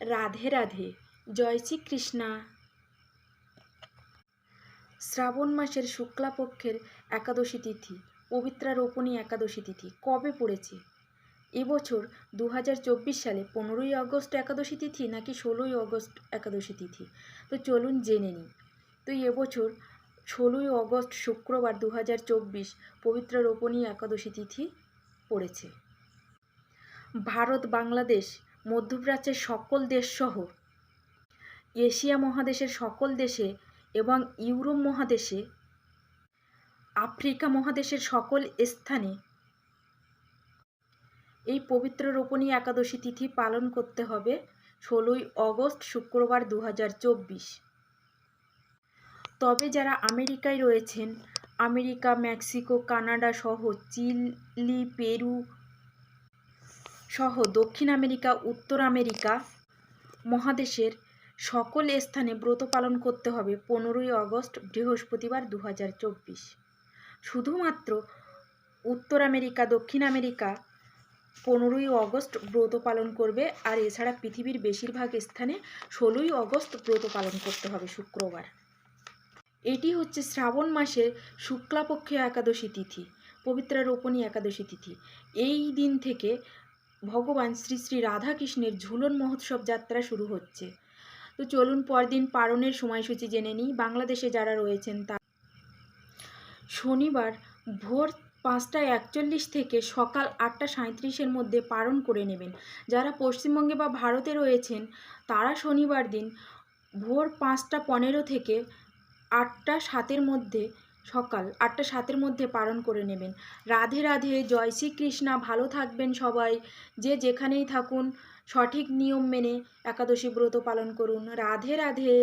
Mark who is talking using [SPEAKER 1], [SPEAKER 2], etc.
[SPEAKER 1] রাধে রাধে, জয় শ্রীকৃষ্ণা। শ্রাবণ মাসের শুক্লাপক্ষের একাদশী তিথি, পবিত্রা রোপণী একাদশী তিথি কবে পড়েছে? এবছর দু হাজার চব্বিশ সালে পনেরোই আগস্ট একাদশী তিথি নাকি ষোলোই আগস্ট একাদশী তিথি? তো চলুন জেনে নিই। তো এবছর ষোলোই আগস্ট শুক্রবার দু হাজার চব্বিশ পবিত্র রোপণী একাদশী তিথি পড়েছে। ভারত বাংলাদেশ মধ্যপ্রাচ্যের সকল দেশসহ এশিয়া মহাদেশের সকল দেশে এবং ইউরোপ মহাদেশে, আফ্রিকা মহাদেশের সকল স্থানে এই পবিত্র রোপণী একাদশী তিথি পালন করতে হবে ষোলোই অগস্ট শুক্রবার দু তবে যারা আমেরিকায় রয়েছেন, আমেরিকা, মেক্সিকো, কানাডা সহ চিলি, পেরু সহ দক্ষিণ আমেরিকা, উত্তর আমেরিকা মহাদেশের সকল স্থানে ব্রত পালন করতে হবে পনেরোই আগস্ট বৃহস্পতিবার দু হাজার চব্বিশ। শুধুমাত্র উত্তর আমেরিকা, দক্ষিণ আমেরিকা পনেরোই অগস্ট ব্রত পালন করবে, আর এছাড়া পৃথিবীর বেশিরভাগ স্থানে ষোলোই অগস্ট ব্রত পালন করতে হবে শুক্রবার। এটি হচ্ছে শ্রাবণ মাসের শুক্লাপক্ষে একাদশী তিথি পবিত্রা রোপণী একাদশী তিথি। এই দিন থেকে ভগবান শ্রী শ্রী রাধাকৃষ্ণের ঝুলন মহোৎসব যাত্রা শুরু হচ্ছে। তো চলুন পরদিন পালনের সময়সূচি জেনে নিই। বাংলাদেশে যারা রয়েছেন তা শনিবার ভোর পাঁচটা একচল্লিশ থেকে সকাল আটটা সাঁত্রিশের মধ্যে পালন করে নেবেন। যারা পশ্চিমবঙ্গে বা ভারতে রয়েছেন, তারা শনিবার দিন ভোর পাঁচটা পনেরো থেকে আটটা সাতের মধ্যে সকাল আটটা সাতের মধ্যে পালন করে নেবেন। রাধে রাধে, জয় শ্রীকৃষ্ণা, ভালো থাকবেন সবাই। যে যেখানেই থাকুন, সঠিক নিয়ম মেনে একাদশী ব্রত পালন করুন। রাধে রাধে।